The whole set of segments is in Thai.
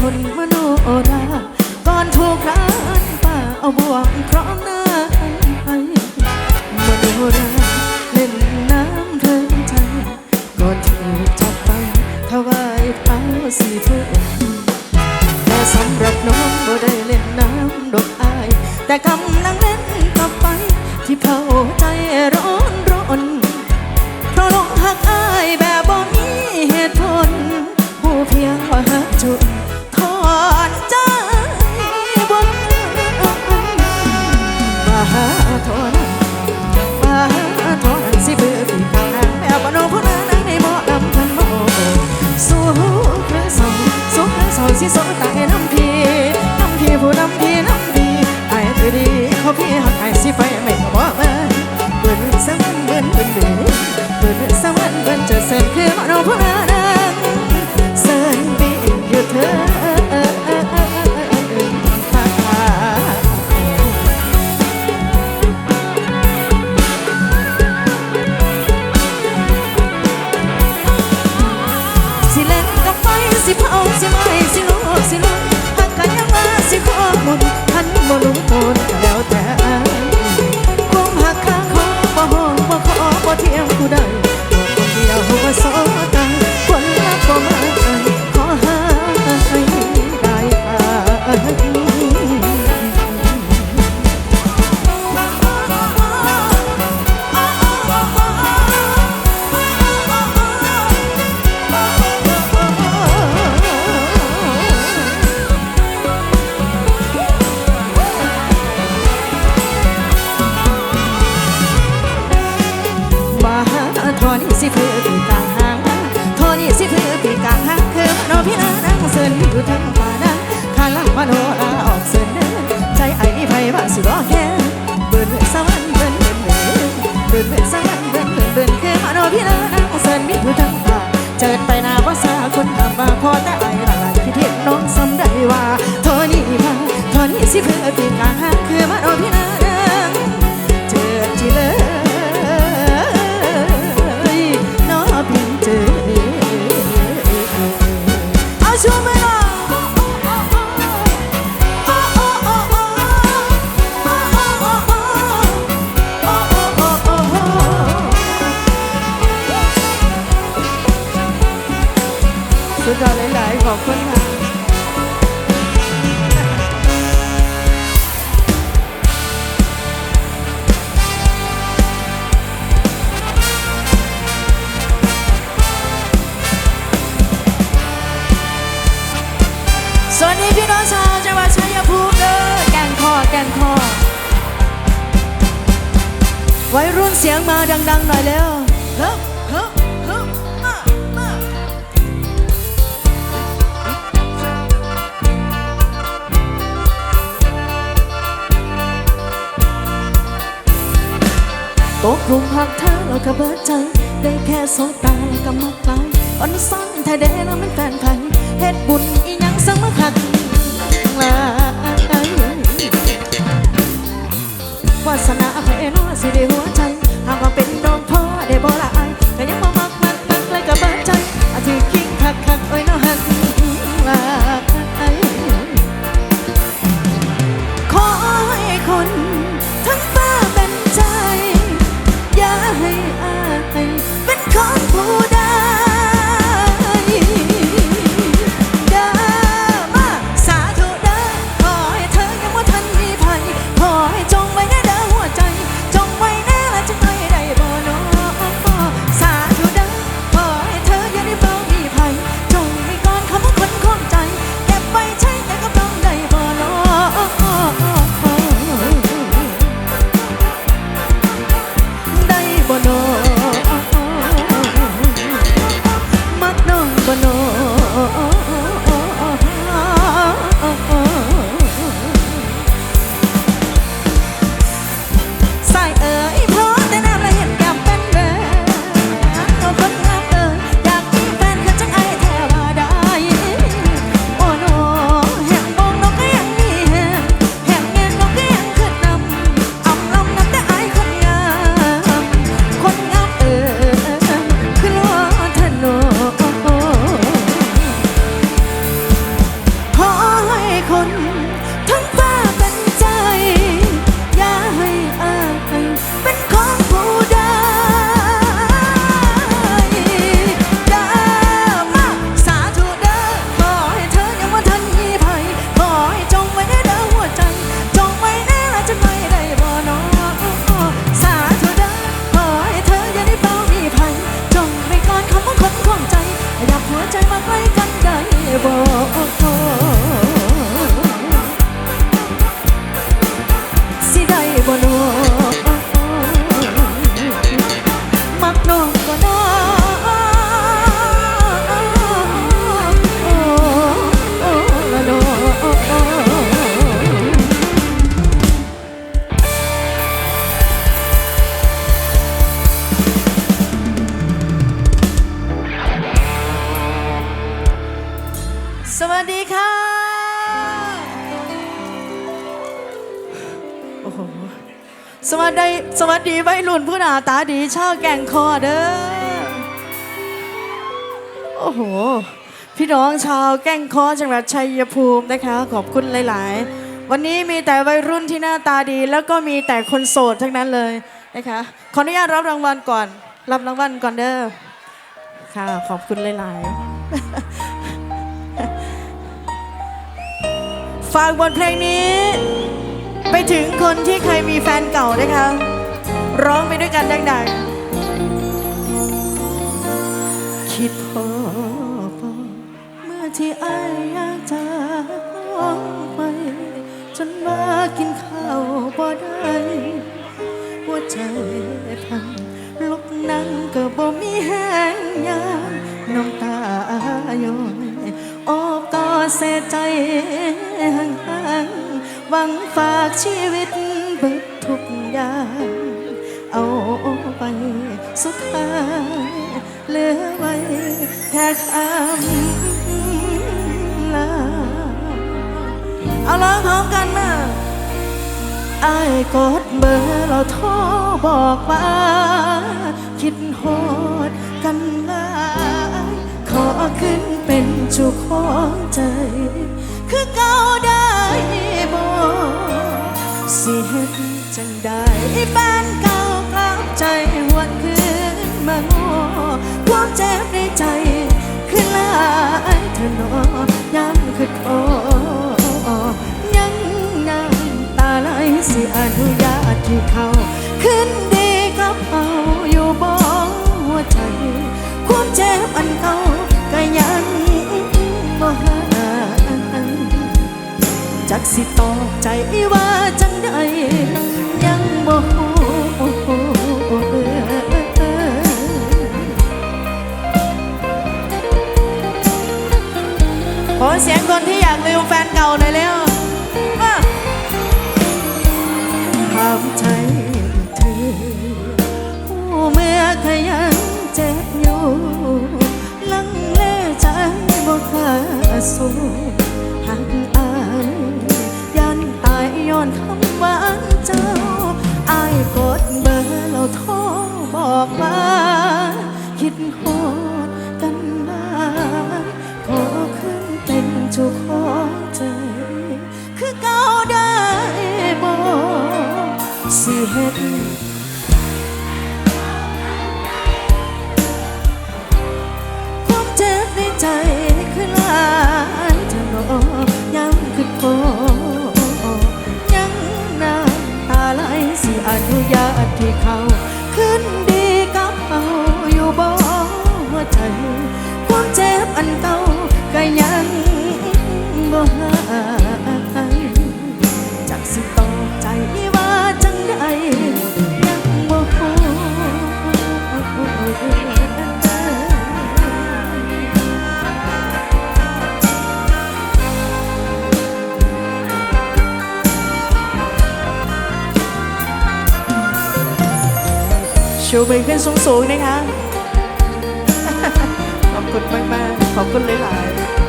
ทนมโนราก่อนถูกร้านป้าเอาบ่วงพร้อม สวัสดีพี่น้องชาวจังหวัดชายภูมิเด้อแกงคอแกงคอวัยรุ่นเสียงมาดัง ๆ หน่อยแล้วฮ้เฮ้เฮ้มามาตกลุมหักเธอเราก็เบิดใจ ได้แค่สบตาแล้วก็มากไปอ่อนซ้อนไทยแดงเราเป็นแฟนพัน สวัสดีสวัสดีวัยรุ่นผู้หน้าตาดีชาวแก่งคอเด้อโอ้โห พี่น้องชาวแก่งคอจังหวัดชัยภูมินะคะ ขอบคุณหลาย ๆ วันนี้มีแต่วัยรุ่นที่หน้าตาดี แล้วก็มีแต่คนโสดทั้งนั้นเลยนะคะขออนุญาตรับรางวัลก่อน รับรางวัลก่อนเด้อค่ะขอบคุณหลาย ๆ ฝากบทเพลงนี้ ไปถึงคนที่เคยมีแฟนเก่านะคะ ร้องไปด้วยกันดังๆ คิดพอพอเมื่อที่อายอยากจากน้องไป จนมากินข้าวบ่ได้หัวใจพังลุกนั่งก็บ่มีแห้งยามน้ำตาย้อยออกก็เสียใจห่าง หวังฝากชีวิตเบิดทุกอย่างเอาไปสุดท้ายเหลือไว้แค่คำลาเอาร้องพร้อมกันมาไอ้ายกดเบอร์เราโทรบอกว่า คิดโหดกันหลายขอขึ้นเป็นจุของใจ คือเก่าได้บ่สิเฮ็ดจังได้บ้านเก่ากลับใจหวนคืนมาง้อความเจ็บในใจคือลายเธอหนอ สิตอบใจว่าจังใดยังบ่ฮู้ขอเสียงคนที่อยากลืมแฟนเก่าหน่อยเร็วถามใจเธอผู้เมื่อขยันเจ็บอยู่ลังเลใจบ่กล้าสู้ เฮ็ดความเจ็บในใจคือหลายเธอหนอยังคือโคยังน้ำตาไหลสิอนุญาตที่เขา สูงๆนะคะ ขอบคุณมากๆ ขอบคุณหลายๆ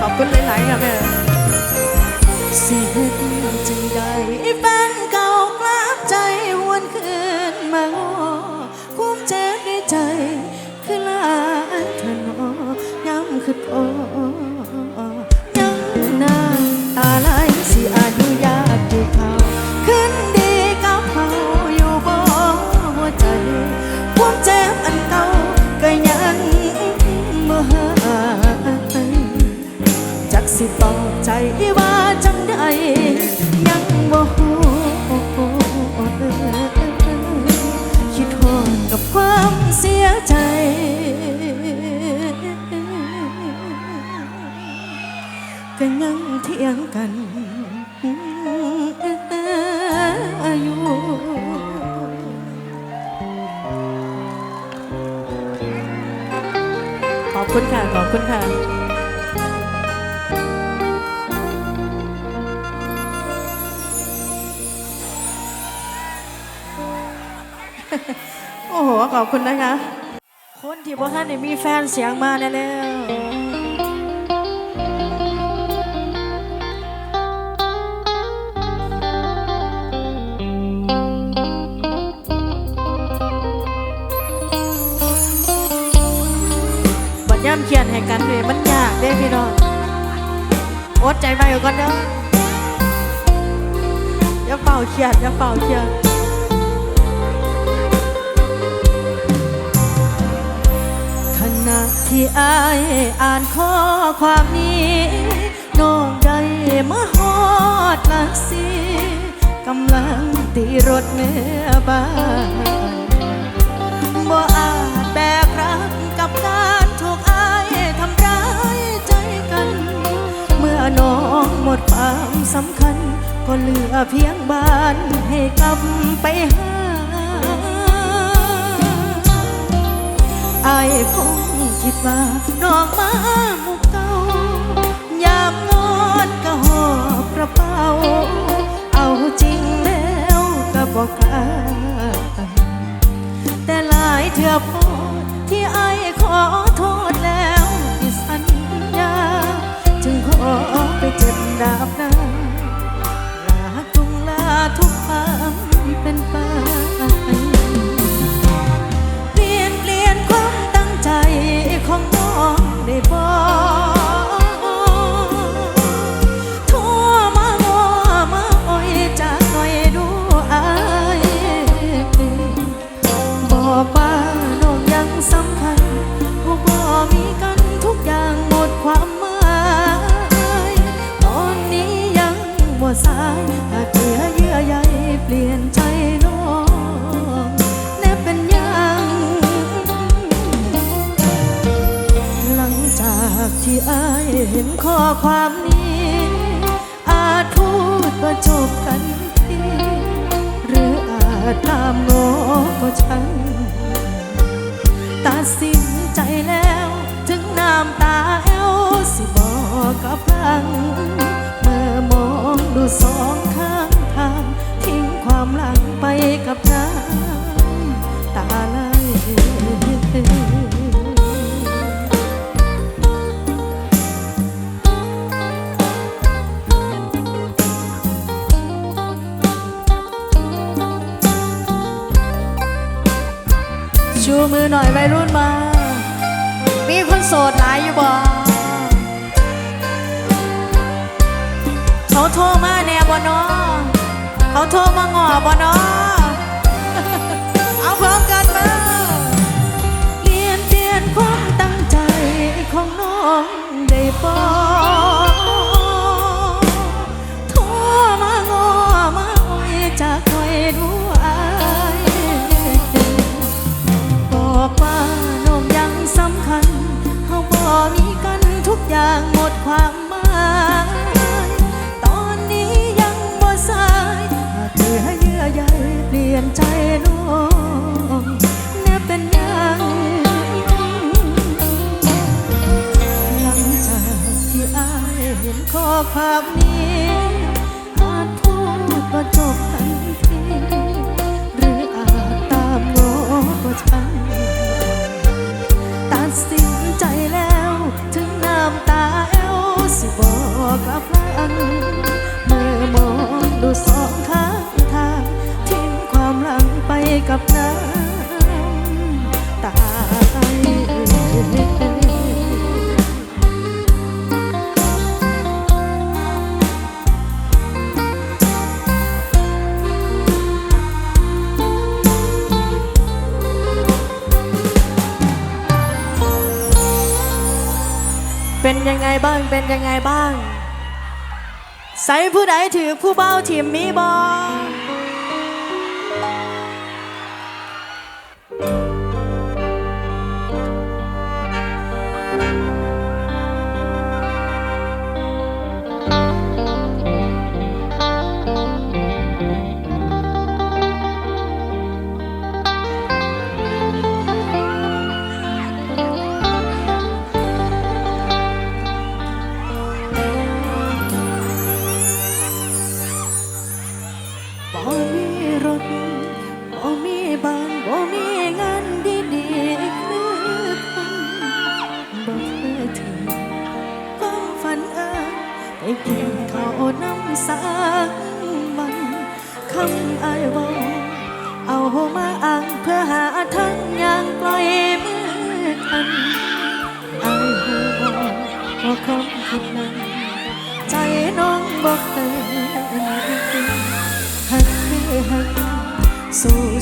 ขอบคุณหลาย ๆ ค่ะแม่สิเฮ็ดจังใดแฟนเก่ากลับใจวนคืนมาง้อความเจ็บในใจ คือลายเธอนอย้ำคือพอ อบคุณค่ะ ขอบคุณค่ะ โอ้โห ขอบคุณนะคะ คนที่พ่อท่านได้มีแฟนเสียงมาแล้ว เขียนให้กันเลยมันยากเด้พี่น้องอดใจไว้ก่อนเด้ออย่าเป่าเครียดอย่าเป่าเครียดขณะที่อายอ่านข้อความนี้น้องใจมาฮอดลักสีกำลังตีรถเมื่อบ้าน องหมดความสำคัญ ก็เหลือเพียงบ้านให้กลับไปหาอายคงคิดว่าน้องมาหมุกเก่ายามงอนก็หอบกระเป๋า เอาจริงแล้วก็บอกกล้าแต่หลายเถื่อพอที่ไอ้ขอโทษแล้วที่สัญญาจึงขอ ดาบหน้า นข้อความ เขาโทรมางอบ่เนาะเอาพร้อมกันมาเปลี่ยนเปลี่ยนความตั้งใจของน้องได้บ่โทรมางอมาอ้อยจากหน่อยดูอายบอกว่าน้องยังสำคัญเขาบ่มีกันทุกอย่าง นใจน้องแน่เป็นยังหลังจากที่อายเห็นข้อความนี้อาจพูดก็จบ บ้างเป็นยังไงบ้าง ใส่ผู้ใดถือผู้เบ้าทีมมีบอ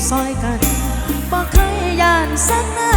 ซอยกันบ่เคยยานสักนะ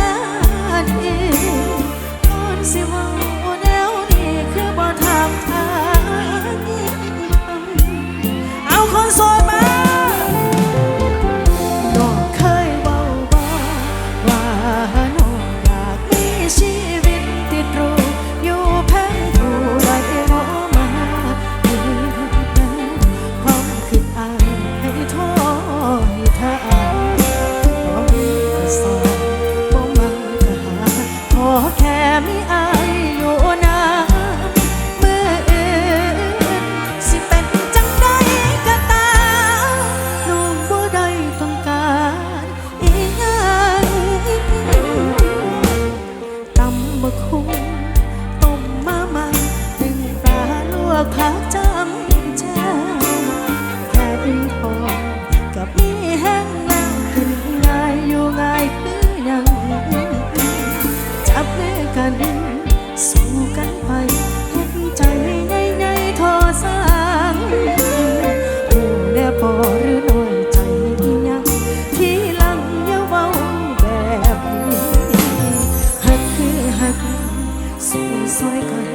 สู้ซอยกัน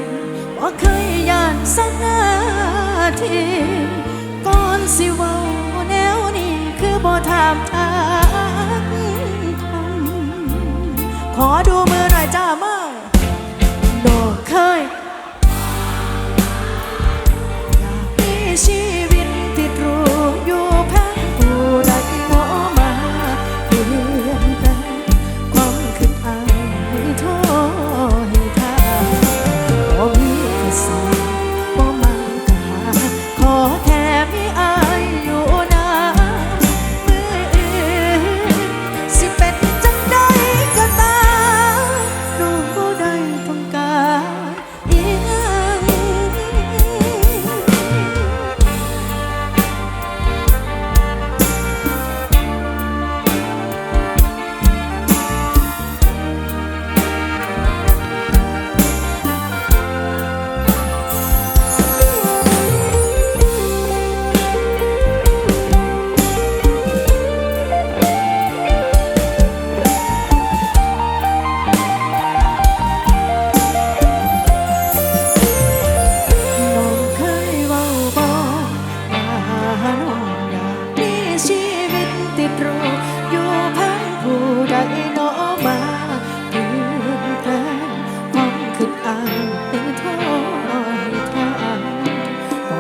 บ่เคยย่านสักนาทีก่อนสิเว้าแนวนี้คือบ่ถามทางทำขอดูมือหน่อยจ้ามาดอกเคยอยากมีชี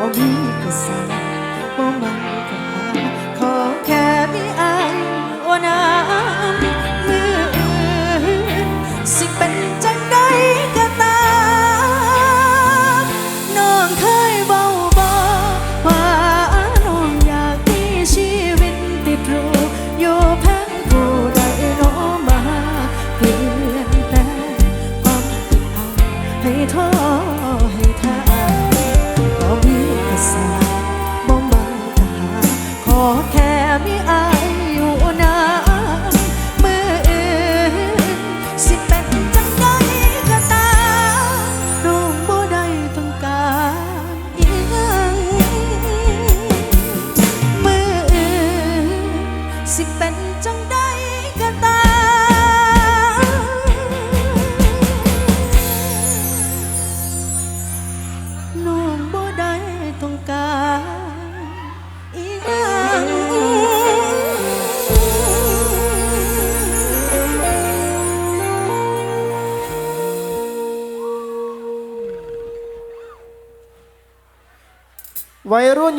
me cansar, bomba.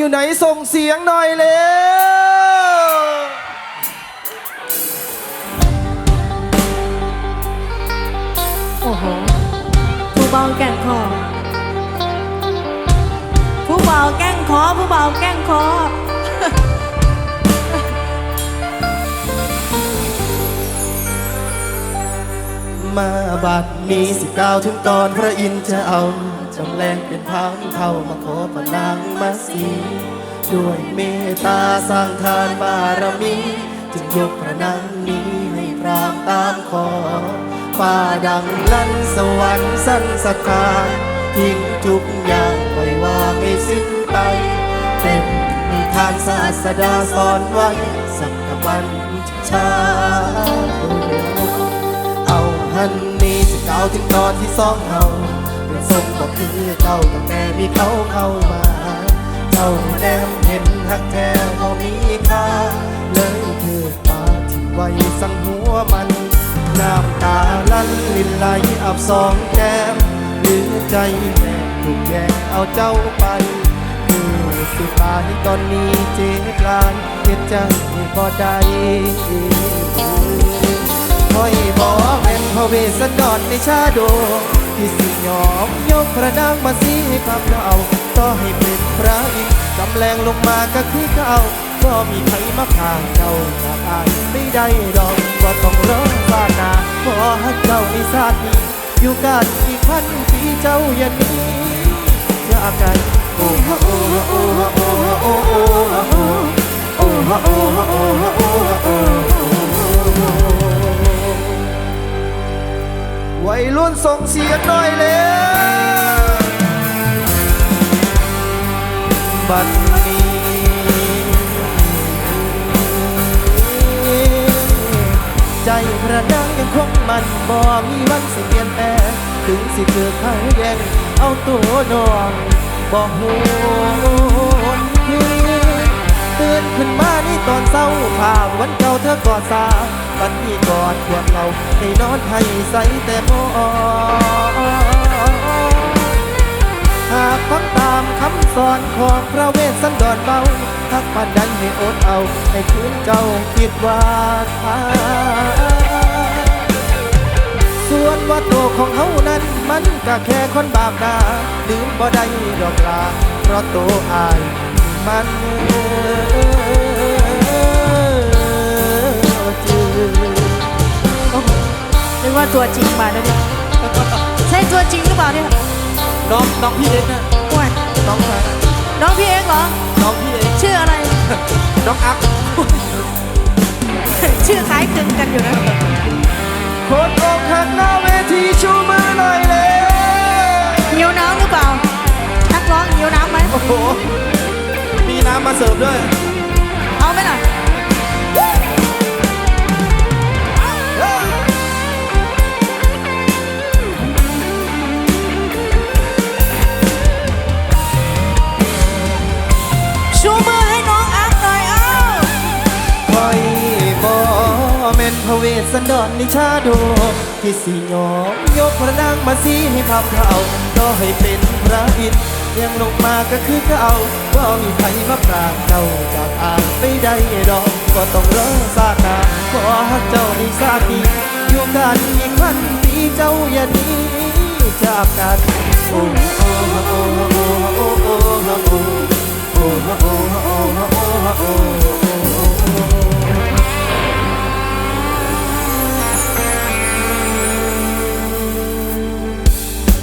ู่ไหนส่งเสียงหน่อยเร็วโอ้โหผู้เบาแก้งคอผู้เบาแก้งคอผู้เบาแก้งคอมาบัดนี้สิบเก้าถึงตอนพระอินทร์จะเอา จำแรงเป็นทางเท่ามาขอพนังมาสีด้วยเมตตาสร้างทานบารมี จึงยกพระนังนี้ให้พรามตามขอป่าดังนั้นสวรรค์สั้นสถานทิ้งทุกอย่างปล่อยวางไม่สิ้นไปเต็มมีทานศาสดาสอนไว้สักกบัญชา เอาหันนี้จะกล่าวถึงตอนที่สองเฮาเปลี่ยนสม คือเก่าตั้งแต่มีเขาเข้ามาเจ้าแนมเห็นหักแท้พอมีค่าเลยเธอปาที่ไว้สังหัวมันน้ำตาลันลินไหลอับสองแก้มหรือใจแม่ถูกแย่งเอาเจ้าไปคือสิตายตอนนี้เจ็บลานเจ็บจังบ่ได้คอยบอกเป็นพระเวสสันดรในชาโดง ที่สิยอมยกพระนางมาสีให้พับเราต่อให้เป็นพระอินกำแรงลงมาก็คือเก่าก็มีใครมาข้างเจ้าจากอายไม่ได้ดอกว่าต้องรอฟาดหนาขอให้เจ้าในชาตินี้อยู่กันอีกพันปีเจ้าอย่าหนี้จากกันโอ้ฮะโอ้ฮะโอ้ฮะโอ้ฮะโอ้โอ้ฮะโอ้โอ้ฮะโอ้ฮะโอ้ฮะโอ้ฮะโอ้ รุ่นส่งเสียงหน่อยเลยบัดนี้ใจพระนางยังคงมันบ่มีวันสิเปลี่ยนแปลงถึงสิเกิดเขาแย่งเอาตัวน้องบ่หูตื่นขึ้นมานี่ตอนเศร้าภาพวันเก่าเธอกอดสา บัดนี้กอดขวดเราให้นอนให้ใสแต่พอหากฟังตามคำสอนของพระเวสสันดรเบาทักปันใดให้อดเอาให้คืนเจ้าคิดว่าทาส่วนว่าโตของเขานั้นมันก็แค่คนบาปนาลืมบ่ได้ดอกลาเพราะโตอายมัน ว่าตัวจริงมาแล้วเนี่ยใช่ตัวจริงหรือเปล่าเนี่ยน้องน้องพี่เล็กนะโอ้ยน้องใครนะน้องพี่เองเหรอ น้องพี่เล็กชื่ออะไร น้องอักชื่อคล้ายคลึงกันอยู่นะ คนอกหักหน้าเวทีชูมือหน่อยเลยหิวน้ำหรือเปล่านักร้องหิวน้ำไหมโอ้โหมีน้ำมาเสิร์ฟด้วย สันดอนนิชาโดที่สิยอมยกพระนางมาสีให้พับเขาต่อให้เป็นพระอิดยังลงมาก็คือเอาว่ามีใครมาปราบเจ้าจากอ่างไปได้ดอก ก็ต้องรอสากาขอห้เจ้าในสาดีอยู่กันอีกพันปีเจ้าอย่านี้จากกันโอ้โอ้โอ้โอ้โอ้โอ้โอ้โอ้โอ้